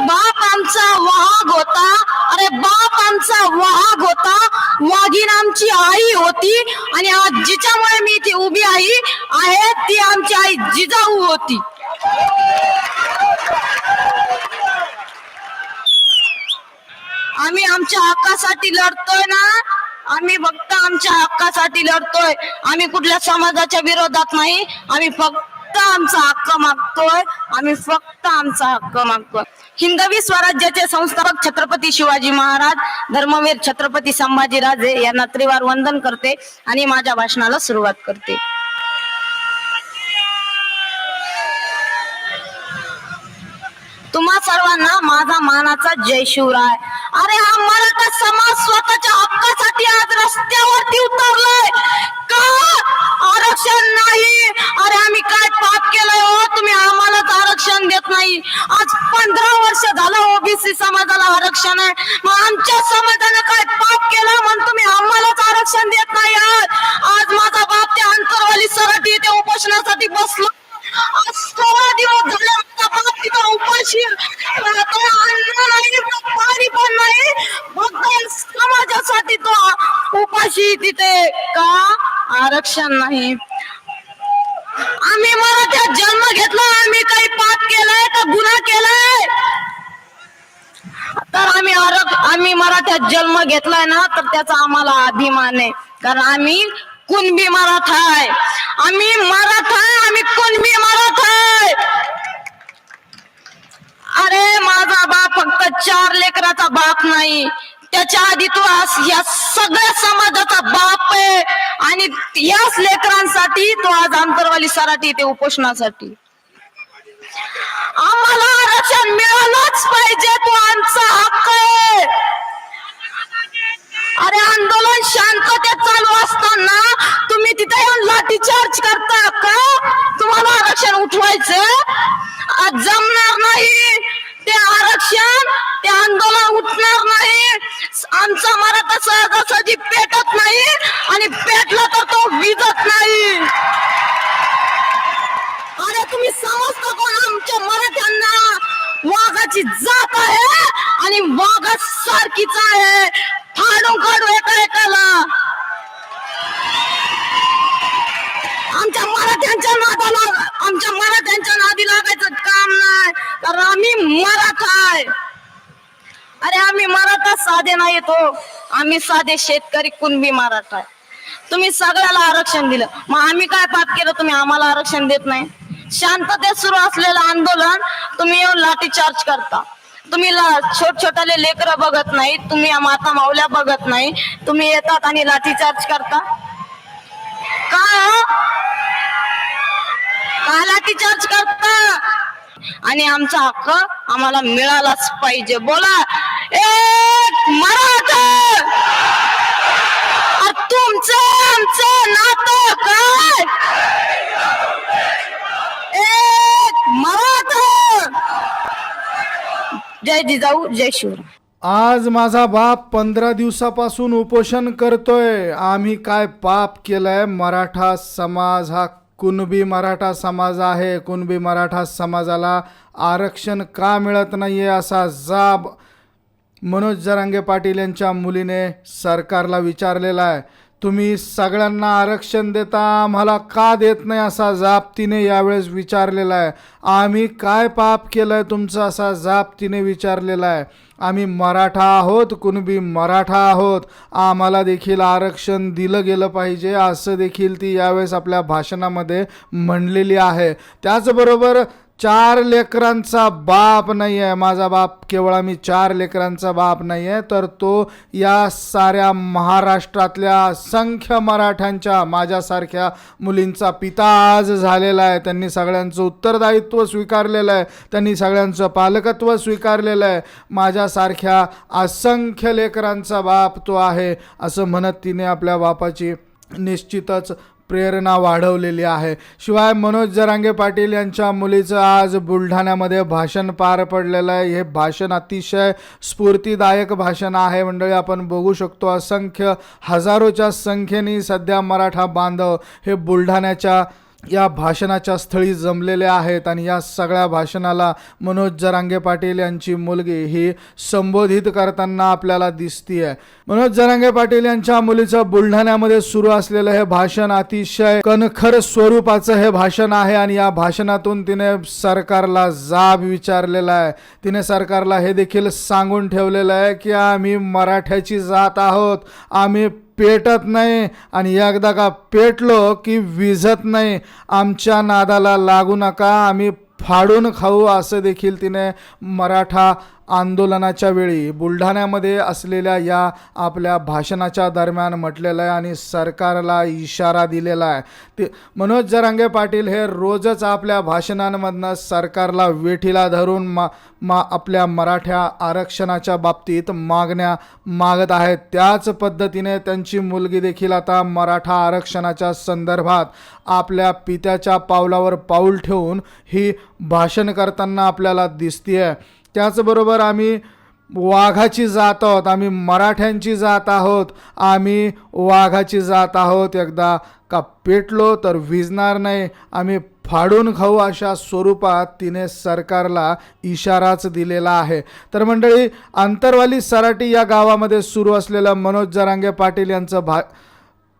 बाप आमचा वाघ होता. अरे बाप आमचा वाघ होता. वाघीण आमची आई होती. आणि आज जिच्यामुळे मी इथे उभी आई आहे ती आमची आई जिजाऊ होती. आम्ही आमच्या हक्कासाठी लढतोय ना? आम्ही फक्त आमच्या हक्कासाठी लढतोय. आम्ही कुठल्या समाजाच्या विरोधात नाही. आम्ही फक्त आमचा हक्क मागतोय. आम्ही फक्त आमचा हक्क मागतोय. हिंदवी स्वराज्याचे संस्थापक छत्रपती शिवाजी महाराज धर्मवीर छत्रपती संभाजीराजे यांना त्रिवार वंदन करते आणि माझ्या भाषणाला सुरुवात करते. तुम्हा सर्वांना माझा मानाचा जय शिवराय. अरे हा मराठा समाज स्वतःच्या हक्कासाठी आज रस्त्यावरती उतरलाय. का? आरक्षण नाही. अरे आम्ही काय पाप केलंय हो? तुम्ही आम्हालाच आरक्षण देत नाही. आज पंधरा वर्ष झालं ओबीसी समाजाला आरक्षण आहे. मग आमच्या समाजानं काय पाप केलं? म्हणून तुम्ही आम्हालाच आरक्षण देत नाही आज. आज माझा बाप त्या अंतरवाली सराठी त्या उपोषणासाठी बसलो. आज सोळा दिवस झाले माझा बाप तिथं उपाशी अन्न नाही पाणी समाजासाठी तो उपाशी तिथे का? आरक्षण नाही. आम्ही मराठ्यात जन्म घेतला आम्ही काही पाप केलाय का गुन्हा केलाय? तर आम्ही आम्ही मराठ्यात जन्म घेतलाय ना तर त्याचा आम्हाला अभिमान आहे. कारण आम्ही कुणबी मराठा आहे. आम्ही मराठा आम्ही कुणबी मराठा आहे. अरे माझा बाप फक्त चार लेकराचा बाप नाही. त्याच्या आधी तू आज या सगळ्या समाजाचा बाप आहे. आणि याच लेकरांसाठी तो आज आंतरवाली सराठी ते उपोषणासाठी. आम्हाला आरक्षण मिळालंच पाहिजे तो आमचा हक्क आहे. अरे आंदोलन शांततेत चालू असताना तुम्ही तिथे येऊन लाठी चार्ज करता का? तुम्हाला आरक्षण उठवायचं जमणार नाही. ते आरक्षण ते आंदोलन उठणार नाही. आमचा मराठा सहजासहजी पेटत नाही आणि पेटला तर तो विजत नाही. अरे तुम्ही समजता कोण? आमच्या मराठ्यांना वाघाची जात आहे आणि वाघा सारखीच आहे. फाडून काढू एका एकाला. आमच्या मराठ्यांच्या नादाला आमच्या मराठ्यांच्या नादी लागायचं काम नाही. तर आम्ही मराठा आहे. अरे आम्ही मराठा साधे नाही तो. आम्ही साधे शेतकरी कुणबी मराठा आहे. तुम्ही सगळ्याला आरक्षण दिलं. मग आम्ही काय पाप केलं? तुम्ही आम्हाला आरक्षण देत नाही. शांततेत सुरू असलेलं आंदोलन तुम्ही येऊन लाठी चार्ज करता. तुम्ही छोट छोटाले लेकरं बघत नाही तुम्ही या माता माऊल्या बघत नाही तुम्ही येतात आणि लाठी चार्ज करता? का हो? का लाठी चार्ज करता? आणि आमचा हक्क आम्हाला मिळालाच पाहिजे. बोला एक मराठा अ, तुमचं आमचं नातं काय एक मराठा जय जिजाऊ जय शिवराम आज माझा बाप पंधरा दिवसापासून उपोषण करतोय. आम्ही काय पाप केलंय? मराठा समाज हा कुणबी मराठा समाज आहे. कुणबी मराठा समाजाला आरक्षण का मिळत नाही आहे असा जाब मनोज जरांगे पाटील यांच्या मुलीने सरकारला विचारलेला आहे. तुम्ही सगळ्यांना आरक्षण देता आम्हाला का देत नाही असा जाप तिने यावेळेस विचारलेला आहे. आम्ही काय पाप केलं आहे तुमचं असा जाप तिने विचारलेला आहे. आम्ही मराठा आहोत कुणबी मराठा आहोत. आम्हाला देखील आरक्षण दिलं गेलं पाहिजे असं देखील ती यावेळेस आपल्या भाषणामध्ये म्हणलेली आहे. त्याचबरोबर चार लेकरांचा बाप नाही आहे माझा बाप केवळ आम्ही चार लेकरांचा बाप नाही आहे तर तो या साऱ्या महाराष्ट्रातल्या असंख्य मराठ्यांच्या माझ्यासारख्या मुलींचा पिता आज झालेला आहे. त्यांनी सगळ्यांचं उत्तरदायित्व स्वीकारलेलं आहे. त्यांनी सगळ्यांचं पालकत्व स्वीकारलेलं आहे. माझ्यासारख्या असंख्य लेकरांचा बाप तो आहे असं म्हणत तिने आपल्या बापाची निश्चितच प्रेरणा वाढवलेली आहे. शिवाय मनोज जरांगे पाटील यांच्या मुलीचं आज बुलढाण्यामध्ये भाषण पार पडलेलं आहे. हे भाषण अतिशय स्फूर्तीदायक भाषण आहे. मंडळी आपण बघू शकतो असंख्य हजारोच्या संख्येने सध्या मराठा बांधव हे बुलढाण्याच्या या भाषणाच्या स्थळी जमलेल्या आहेत आणि या सगळ्या भाषणाला मनोज जरांगे पाटील यांची मुलगी ही संबोधित करताना आपल्याला दिसतीये. मनोज जरांगे पाटील यांच्या मुलीचं बुलढाण्यामध्ये सुरू असलेलं हे भाषण अतिशय कणखर स्वरूपाचं हे भाषण आहे आणि या भाषणातून तिने सरकारला जाब विचारलेला आहे. तिने सरकारला हे देखील सांगून ठेवलेलं आहे की आम्ही मराठ्याची जात आहोत. आम्ही पेटत नाही आणि एकदा का पेटलो की विझत नाही. आमच्या नादाला लागू नका आम्ही फाडून खाऊ असं देखील तिने मराठा आंदोलनाच्या वेळी बुलढाण्यामध्ये असलेल्या या आपल्या भाषणाच्या दरम्यान म्हटलेलं आहे आणि सरकारला इशारा दिलेला आहे. ते मनोज जरांगे पाटील हे रोजच आपल्या भाषणांमधनं सरकारला वेठीला धरून मा मा आपल्या मराठ्या आरक्षणाच्या बाबतीत मागण्या मागत आहेत. त्याच पद्धतीने त्यांची मुलगी देखील आता मराठा आरक्षणाच्या संदर्भात आपल्या पित्याच्या पावलावर पाऊल ठेवून ही भाषण करताना आपल्याला दिसतीये. त्याचबरोबर आम्ही वाघाची जात आहोत आम्ही मराठ्यांची जात आहोत आम्ही वाघाची जात आहोत. एकदा का पेटलो तर विजणार नाही. आम्ही फाडून खाऊ अशा स्वरूपात तिने सरकारला इशाराच दिलेला आहे. तर मंडळी आंतरवाली सराटी या गावामध्ये सुरू असलेलं मनोज जरांगे पाटील यांचं भा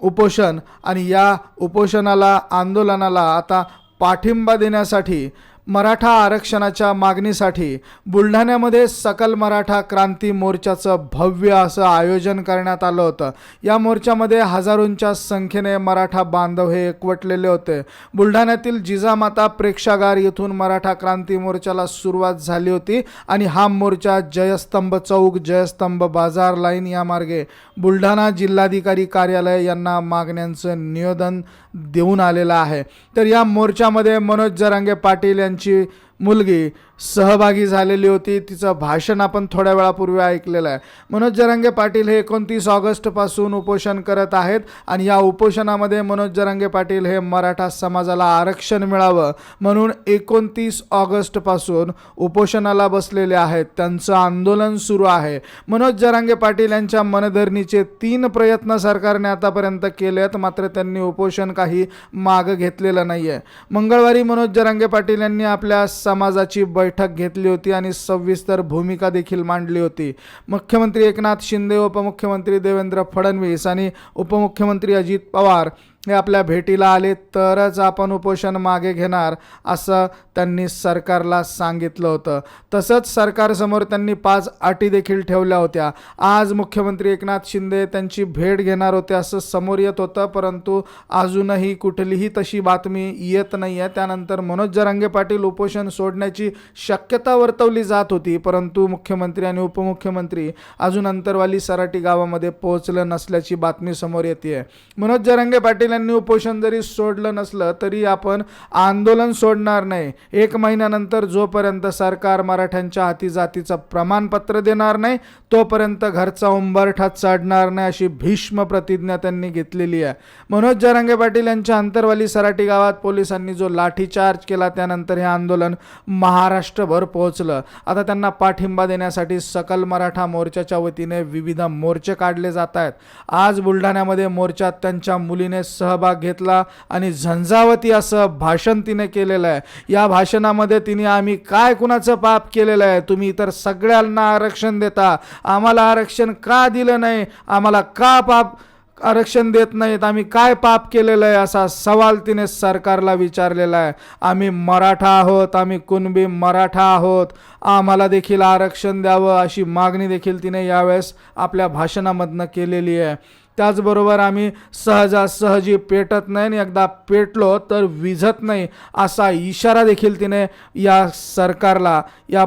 उपोषण आणि या उपोषणाला आंदोलनाला आता पाठिंबा देण्यासाठी मराठा आरक्षणाच्या मागणीसाठी बुलढाण्यामध्ये सकल मराठा क्रांती मोर्चाचं भव्य असं आयोजन करण्यात आलं होतं. या मोर्चामध्ये हजारोंच्या संख्येने मराठा बांधव हे एकवटलेले होते. बुलढाण्यातील जिजामाता प्रेक्षागार येथून मराठा क्रांती मोर्चाला सुरुवात झाली होती आणि हा मोर्चा जयस्तंभ चौक जयस्तंभ बाजार लाईन यामार्गे बुलढाणा जिल्हाधिकारी कार्यालय यांना मागण्यांचं निवेदन देऊन आलेला आहे. तर या मोर्चामध्ये मनोज जरांगे पाटील यांची मुलगी सहभागी झालेली होती. तिचं भाषण आपण थोड्या वेळापूर्वी ऐकलेलं आहे. मनोज जरांगे पाटील हे एकोणतीस ऑगस्टपासून उपोषण करत आहेत आणि या उपोषणामध्ये मनोज जरांगे पाटील हे मराठा समाजाला आरक्षण मिळावं म्हणून एकोणतीस ऑगस्टपासून उपोषणाला बसलेले आहेत. त्यांचं आंदोलन सुरू आहे. मनोज जरांगे पाटील यांच्या मनधरणीचे तीन प्रयत्न सरकारने आतापर्यंत केले आहेत. मात्र त्यांनी उपोषण काही मागं घेतलेलं नाही आहे मंगळवारी मनोज जरांगे पाटील यांनी आपल्या समाजाची बैठक घेतली होती आणि सविस्तर भूमिका देखील मांडली होती. मुख्यमंत्री एकनाथ शिंदे उपमुख्यमंत्री देवेंद्र फडणवीस आणि उपमुख्यमंत्री अजित पवार हे आपल्या भेटीला आले तरच आपण उपोषण मागे घेणार असं त्यांनी सरकारला सांगितलं होतं. तसंच सरकारसमोर त्यांनी पाच अटी देखील ठेवल्या होत्या. आज मुख्यमंत्री एकनाथ शिंदे त्यांची भेट घेणार होते असं समोर येत होतं परंतु अजूनही कुठलीही तशी बातमी येत नाही आहे त्यानंतर मनोज जरांगे पाटील उपोषण सोडण्याची शक्यता वर्तवली जात होती परंतु मुख्यमंत्री आणि उपमुख्यमंत्री अजून अंतरवाली सराटी गावामध्ये पोहोचलं नसल्याची बातमी समोर येते मनोज जरांगे पाटील महिन्यांनी उपोषण जरी सोडलं नसलं तरी आपण आंदोलन सोडणार नाही. एक महिन्यानंतर जोपर्यंत सरकार मराठ्यांच्या हाती जातीचं प्रमाणपत्र देणार नाही तोपर्यंत घरचा उंबरठा चढणार नाही अशी भीष्म प्रतिज्ञा त्यांनी घेतलेली आहे. मनोज जरांगे पाटील यांच्या अंतरवाली सराटी गावात पोलिसांनी जो लाठीचार्ज केला त्यानंतर हे आंदोलन महाराष्ट्रभर पोहोचलं. आता त्यांना पाठिंबा देण्यासाठी सकल मराठा मोर्चाच्या वतीने विविध मोर्चे काढले जात आहेत. आज बुलढाण्यामध्ये मोर्चात त्यांच्या मुलीने सहभाग घेतला आणि झंझावती असं भाषण तिने केलेलं आहे. या भाषणामध्ये तिने आम्ही काय कुणाचं पाप केलेलं आहे तुम्ही इतर सगळ्यांना आरक्षण देता. आम्हाला आरक्षण का दिलं नाही? आम्हाला का पाप आरक्षण देत नाहीत? आम्ही काय पाप केलेलं आहे असा सवाल तिने सरकारला विचारलेला आहे. आम्ही मराठा आहोत आम्ही कुणबी मराठा आहोत. आम्हाला देखील आरक्षण द्यावं अशी मागणी देखील तिने यावेळेस आपल्या भाषणामधनं केलेली आहे. त्याचबरोबर आम्ही सहजासहजी पेटत नाही आणि एकदा पेटलो तर विझत नाही असा इशारा देखील तिने या सरकारला या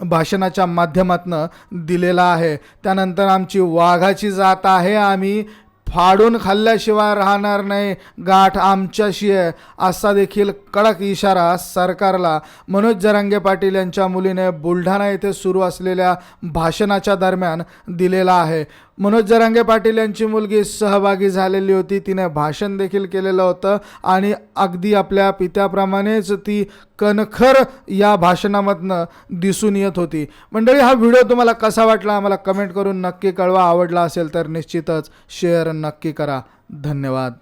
भाषणाच्या माध्यमातून दिलेला आहे. त्यानंतर आमची वाघाची जात आहे. आम्ही फाडून खाल्ल्याशिवाय राहणार नाही. गाठ आमच्याशी आहे. असा देखील कडक इशारा सरकारला. मनोज जरांगे पाटील यांच्या मुलीने बुलढाणा येथे सुरू असलेल्या भाषणाच्या दरम्यान दिलेला आहे. मनोज जरांगे पाटील यांची मुलगी सहभागी झालेली होती. तिने भाषण देखील केलेलं होतं आणि अगदी आपल्या पित्याप्रमाणेच ती कणखर या भाषणामधनं दिसून येत होती. मंडळी हा व्हिडिओ तुम्हाला कसा वाटला आम्हाला कमेंट करून नक्की कळवा. आवडला असेल तर निश्चितच शेअर नक्की करा. धन्यवाद.